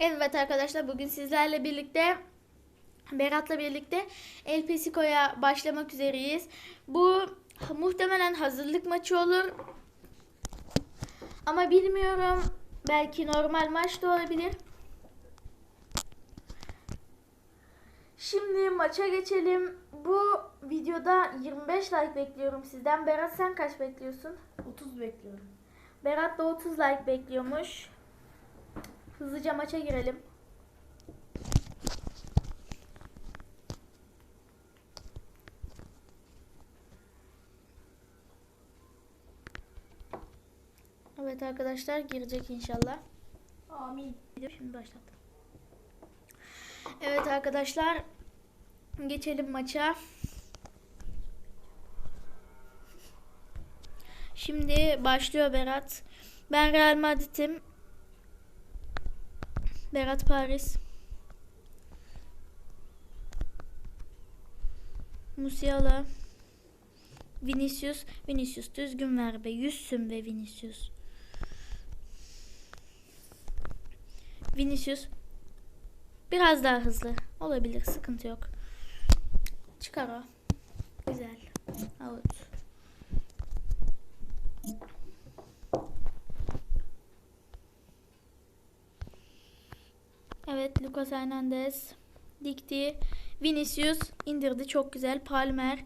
Evet arkadaşlar bugün sizlerle birlikte Berat'la birlikte El Pesico'ya başlamak üzereyiz. Bu muhtemelen hazırlık maçı olur. Ama bilmiyorum. Belki normal maç da olabilir. Şimdi maça geçelim. Bu videoda 25 like bekliyorum sizden. Berat sen kaç bekliyorsun? 30 bekliyorum. Berat da 30 like bekliyormuş. Hızlıca maça girelim. Evet arkadaşlar girecek inşallah. Amin. Şimdi başlattım. Evet arkadaşlar geçelim maça. Şimdi başlıyor Berat. Ben Real Madrid'im. Berat Paris. Musiala. Vinicius. Vinicius düzgün ver be. Yüzsün be Vinicius. Vinicius. Biraz daha hızlı. Olabilir. Sıkıntı yok. Çıkar o. Güzel. Out. Evet Lucas Hernandez dikti. Vinicius indirdi çok güzel. Palmer,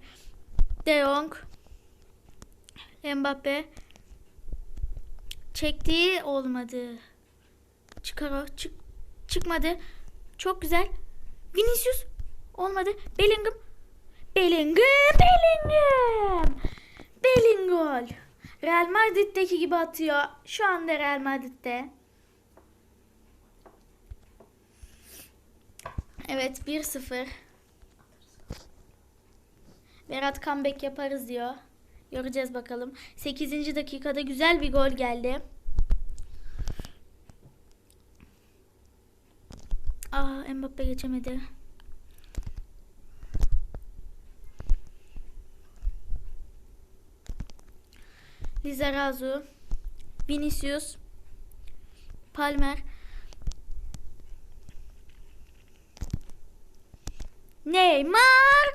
De Jong, Mbappe çekti olmadı. Çıkar o. Çık. Çıkmadı. Çok güzel. Vinicius olmadı. Bellingham. Bellingham. Bellingham. Bellingham. Real Madrid'deki gibi atıyor. Şu anda Real Madrid'de. Evet 1-0. Berat comeback yaparız diyor. Göreceğiz bakalım. 8. dakikada güzel bir gol geldi. Aa Mbappe geçemedi. Lizarazu, Vinicius, Palmer, Neymar,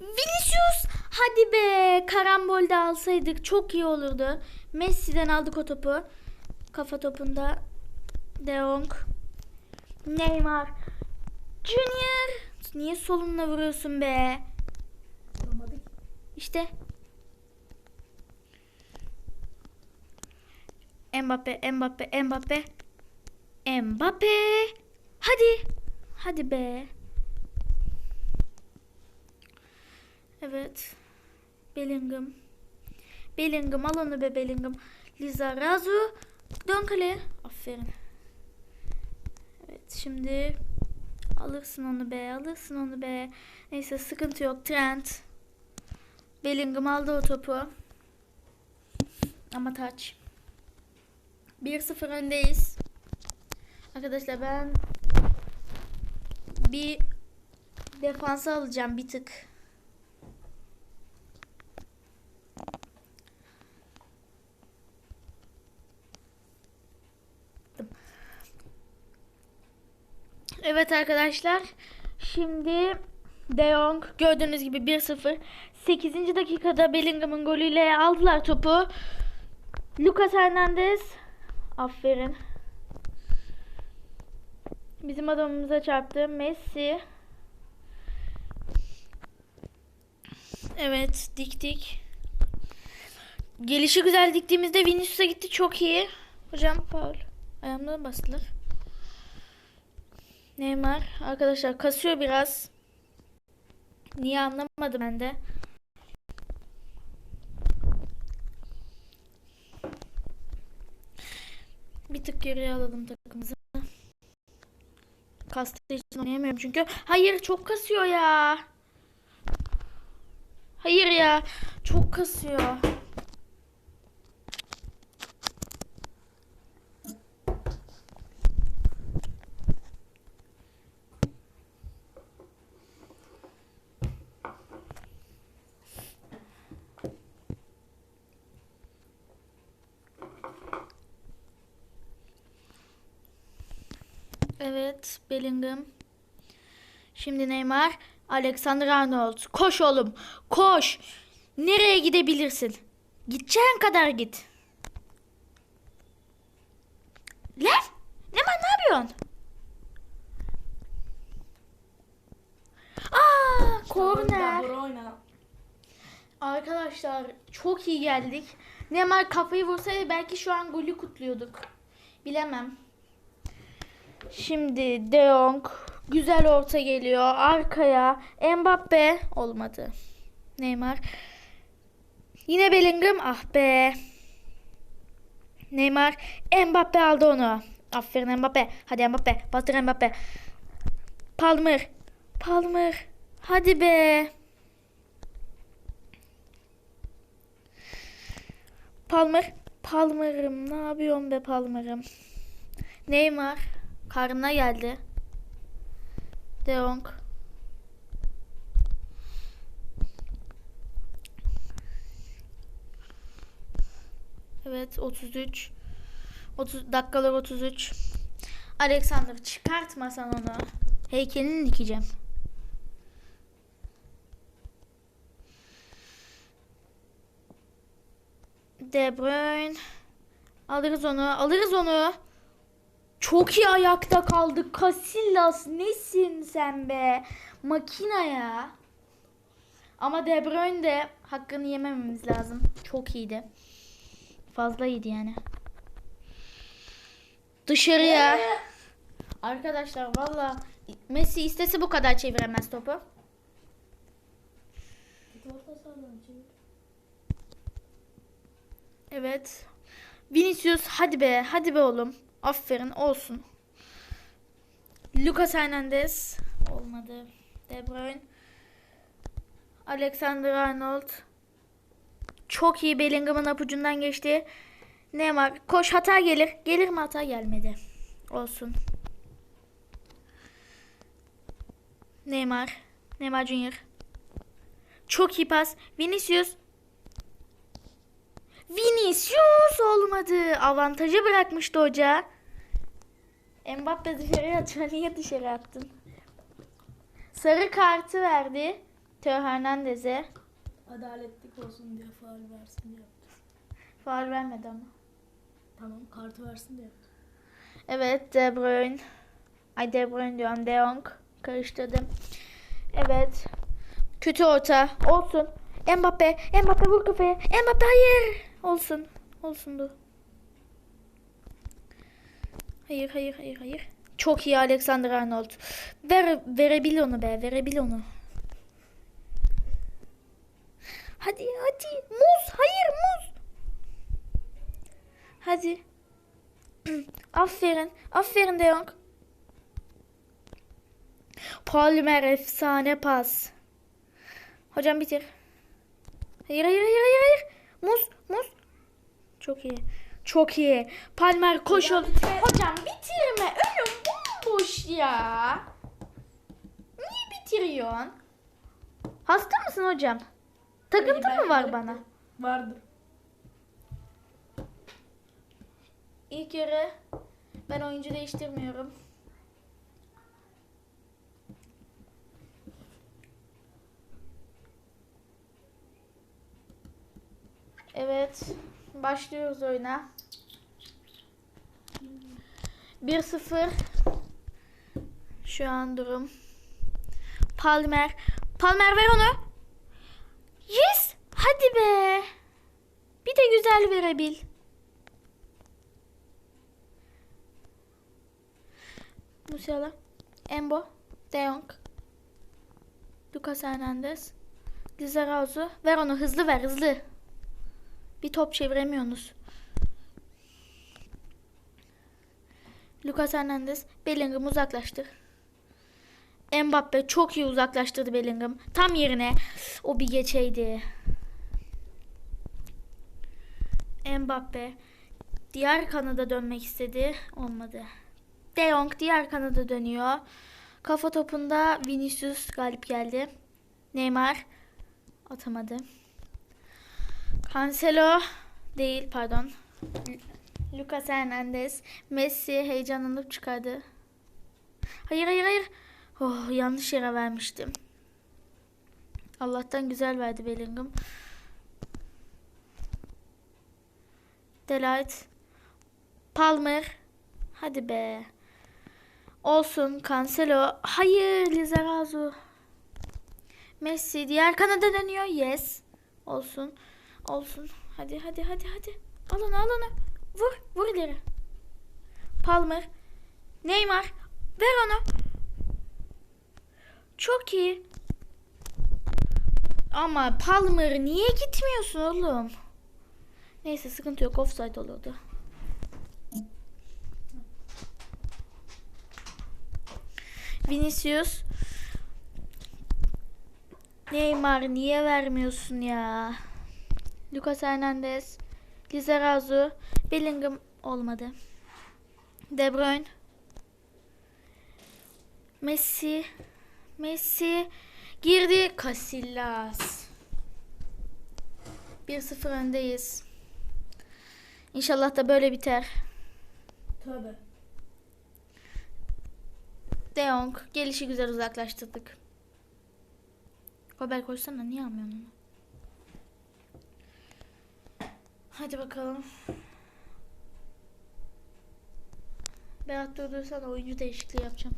Vinicius. Hadi be. Karambolde alsaydık çok iyi olurdu. Messi'den aldık o topu. Kafa topunda De Jong. Neymar. Junior. Niye solunla vuruyorsun be? İşte. Mbappe, Mbappe, Mbappe. Mbappe. Hadi. Hadi be. Evet. Bellingham. Bellingham al onu be Bellingham. Lizarazu. Dön kaleye. Aferin. Evet şimdi alırsın onu be alırsın onu be. Neyse sıkıntı yok. Trent. Bellingham aldı o topu. Ama taç. 1-0 öndeyiz. Arkadaşlar ben bir defansa alacağım bir tık. Evet arkadaşlar. Şimdi De Jong gördüğünüz gibi 1-0. 8. dakikada Bellingham'ın golüyle aldılar topu. Lucas Hernandez. Aferin. Bizim adamımıza çarptı. Messi. Evet diktik. Gelişi güzel diktiğimizde Vinicius'a gitti çok iyi. Hocam faul. Ayağımdan bastılar. Neymar arkadaşlar kasıyor biraz. Niye anlamadım ben de. Bir tık geriye alalım takımımızı. Kastığı için oynayamıyorum çünkü. Hayır çok kasıyor ya. Hayır ya. Çok kasıyor. Evet, Bellingham. Şimdi Neymar, Alexander Arnold. Koş oğlum, koş. Nereye gidebilirsin? Gideceğin kadar git. Lan, Neymar ne yapıyorsun? Aa, korner. Arkadaşlar çok iyi geldik. Neymar kafayı vursaydı belki şu an golü kutluyorduk. Bilemem. Şimdi De Jong güzel orta geliyor arkaya. Mbappe olmadı. Neymar. Yine Bellingham ah be. Neymar Mbappe aldı onu. Aferin Mbappe. Hadi Mbappe. Bastır Mbappe. Palmer. Palmer. Hadi be. Palmer. Palmer'ım ne yapıyorsun be Palmer'ım? Neymar. Karnına geldi. De Jong. Evet 33. 30 dakikalar 33. Alexander çıkartmasan onu. Heykelini dikeceğim. De Bruyne. Alırız onu. Alırız onu. Çok iyi ayakta kaldı. Casillas nesin sen be? Makina ya. Ama De Bruyne de hakkını yemememiz lazım. Çok iyiydi. Fazla iyiydi yani. Dışarıya. Arkadaşlar valla Messi istese bu kadar çeviremez topu. Evet. Vinicius hadi be hadi be oğlum. Aferin olsun. Lucas Hernandez olmadı. De Bruyne. Alexander Arnold. Çok iyi Bellingham'ın apucundan geçti. Neymar koş hata gelir. Gelir mi hata gelmedi. Olsun. Neymar. Neymar Junior. Çok iyi pas. Vinicius. Vinicius olmadı. Avantajı bırakmıştı hoca. Mbappe dışarı atıyor. Niye dışarı attın? Sarı kartı verdi. Teo Hernandez'e. Adaletlik olsun diye faul versin diye yaptı. Faul vermedi ama. Tamam kartı versin diye yaptı. Evet De Bruyne. Ay De Bruyne diyorum. De Jong. Karıştırdım. Evet. Kötü orta. Olsun. Mbappe. Mbappe vur kafaya. Mbappe hayır. Olsun. Olsundu. Hayır hayır hayır hayır. Çok iyi Alexander Arnold. Ver, verebil onu be. Verebil onu. Hadi hadi. Muz. Hayır muz. Hadi. Aferin. Aferin De Jong. Palmer efsane pas. Hocam bitir. Hayır hayır hayır hayır hayır. Muz muz. Çok iyi. Çok iyi. Palmer koş Hocam ol-. Hocam bitirme. Önüm bomboş ya. Niye bitiriyorsun? Hasta mısın hocam? Takıntı mı var bana? Vardır. İlk yarı ben oyuncu değiştirmiyorum. Evet. Başlıyoruz oyuna. 1-0. Şu an durum. Palmer. Palmer ver onu. Yes. Hadi be. Bir de güzel verebil. Musiala, Embo, De Jong, Lucas Hernandez, Lizarazu. Ver onu hızlı ver hızlı. Bir top çeviremiyorsunuz. Lucas Hernandez, Bellingham uzaklaştır. Mbappe çok iyi uzaklaştırdı Bellingham. Tam yerine. O bir geçeydi. Mbappe diğer kanada dönmek istedi. Olmadı. De Jong diğer kanada dönüyor. Kafa topunda Vinicius galip geldi. Neymar atamadı. Cancelo değil pardon. Lucas Hernandez. Messi heyecanlanıp çıkardı. Hayır hayır hayır. Oh yanlış yere vermiştim. Allah'tan güzel verdi Bellingham. Delight. Palmer. Hadi be. Olsun. Cancelo. Hayır Lizarazu. Messi diğer kanada dönüyor. Yes. Olsun. Olsun. Hadi hadi hadi hadi. Al onu al onu. Vur. Vur ileri. Palmer. Neymar. Ver onu. Çok iyi. Ama Palmer niye gitmiyorsun oğlum? Neyse sıkıntı yok. Offside olurdu. Vinicius. Neymar niye vermiyorsun ya? Lucas Hernandez. Lizarazu. Bellingham olmadı. De Bruyne. Messi. Messi. Girdi. Casillas. 1-0 öndeyiz. İnşallah da böyle biter. Tövbe. De Jong. Gelişi güzel uzaklaştırdık. Robert koşsana niye almıyorsun onu? Hadi bakalım. Berat durdursana oyuncu değişikliği yapacağım.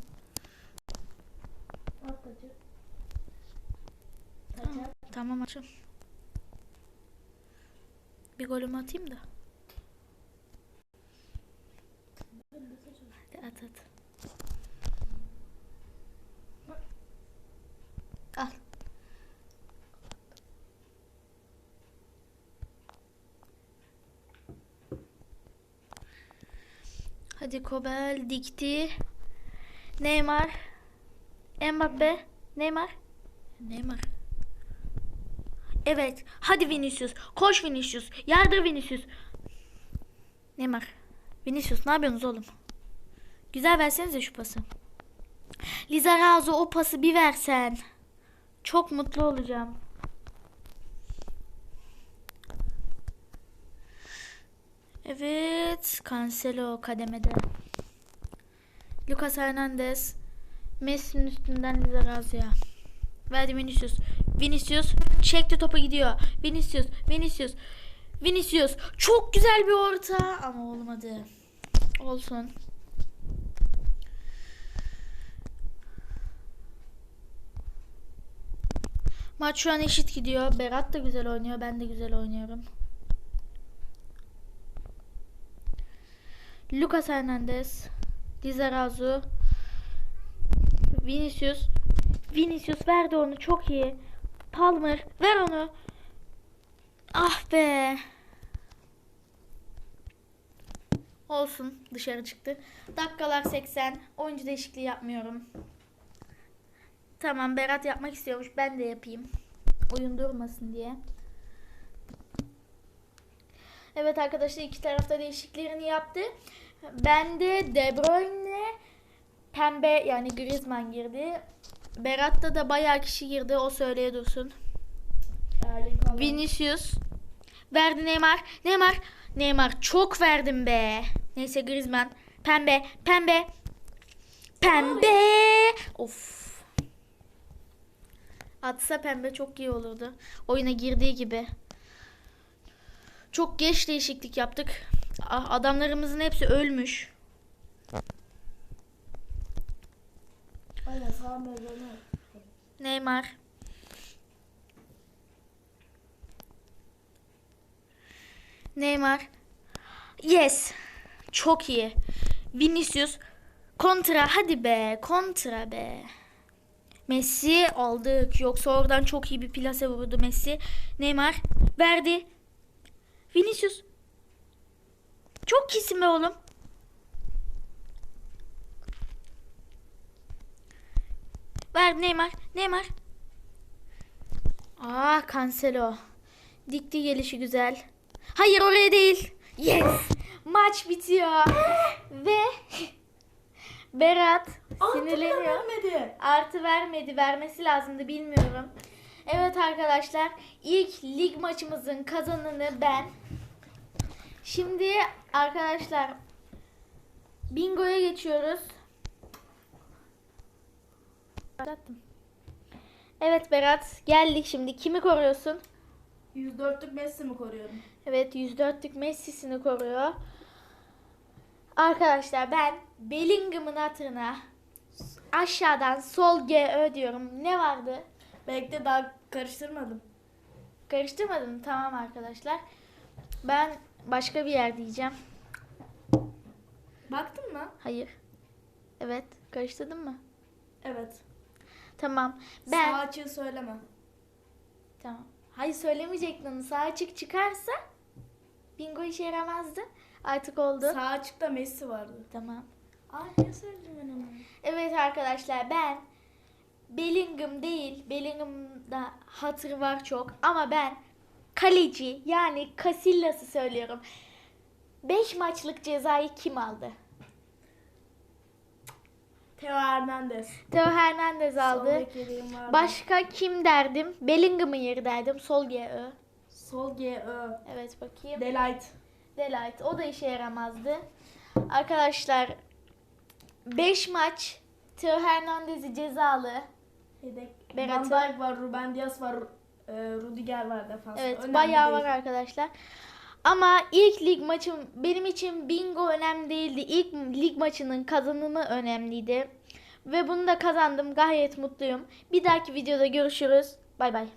Tamam, tamam açım. Bir golümü atayım da. Hadi at at. Al. Hadi Kobel dikti. Neymar. Mbappe. Neymar. Neymar. Evet. Hadi Vinicius. Koş Vinicius. Yardır Vinicius. Neymar. Vinicius ne yapıyorsunuz oğlum? Güzel versenize şu pası. Lizarazu o pası bir versen. Çok mutlu olacağım. Evet. Cancelo kademede. Lucas Hernandez. Messi'nin üstünden Lizarazu'ya. Verdi Vinicius. Vinicius çekti topa gidiyor. Vinicius, Vinicius, Vinicius. Çok güzel bir orta ama olmadı. Olsun. Maç şu an eşit gidiyor. Berat da güzel oynuyor. Ben de güzel oynuyorum. Lucas Hernandez, Lizarazu, Vinicius, Vinicius verdi onu çok iyi. Palmer ver onu. Ah be. Olsun dışarı çıktı. Dakikalar 80. Oyuncu değişikliği yapmıyorum. Tamam Berat yapmak istiyormuş. Ben de yapayım. Oyun durmasın diye. Evet arkadaşlar iki tarafta değişikliklerini yaptı. Ben de De Bruyne pembe yani Griezmann girdi. Berat'ta da bayağı kişi girdi. O söyleye dursun. Vinicius. Verdi Neymar. Neymar. Neymar çok verdim be. Neyse Griezmann. Pembe. Pembe. Pembe. Of. Atsa pembe çok iyi olurdu. Oyuna girdiği gibi. Çok geç değişiklik yaptık. Ah, Adamlarımızın hepsi ölmüş. Neymar. Neymar. Yes. Çok iyi. Vinicius. Kontra hadi be. Kontra be. Messi aldık. Yoksa oradan çok iyi bir plase vurdu Messi. Neymar verdi. Vinicius. Çok iyisin be oğlum. Ver Neymar. Neymar. Aa Cancelo. Dikti gelişi güzel. Hayır oraya değil. Yes. Maç bitiyor. Ve Berat sinirleniyor. vermedi. Artı vermedi. Vermesi lazımdı bilmiyorum. Evet arkadaşlar ilk lig maçımızın kazananı ben. Şimdi arkadaşlar bingoya geçiyoruz. Evet Berat geldik şimdi. Kimi koruyorsun? 104'lük Messi mi koruyorum? Evet 104'lük Messi'sini koruyor. Arkadaşlar ben Bellingham'ın hatırına aşağıdan sol GÖ diyorum. Ne vardı? Bekle daha karıştırmadım. Karıştırmadın mı? Tamam arkadaşlar. Ben başka bir yer diyeceğim. Baktın mı? Hayır. Evet. Karıştırdın mı? Evet. Tamam. Ben Sağ açığı söyleme. Tamam. Hayır söylemeyecektin. Sağ açık çıkarsa bingo işe yaramazdı. Artık oldu. Sağ açıkta Messi vardı. Tamam. Aa niye söyledim ben onu? Evet arkadaşlar ben Bellingham değil. Bellingham'da hatır var çok ama ben kaleci yani Casillas'ı söylüyorum. 5 maçlık cezayı kim aldı? Teo Hernandez. Theo Hernandez aldı. Başka kim derdim? Bellingham'ın yeri derdim. Sol GÖ. Sol GÖ. Evet bakayım. Delight. Delight. O da işe yaramazdı. Arkadaşlar 5 maç Theo Hernandez'i cezalı. Yedek. Berat'ı. Van Dijk var, Ruben Dias var, e, Rudiger var defans. Evet Önemli bayağı değil. var arkadaşlar. Ama ilk lig maçım benim için bingo önemli değildi. İlk lig maçının kazanımı önemliydi. Ve bunu da kazandım. Gayet mutluyum. Bir dahaki videoda görüşürüz. Bay bay.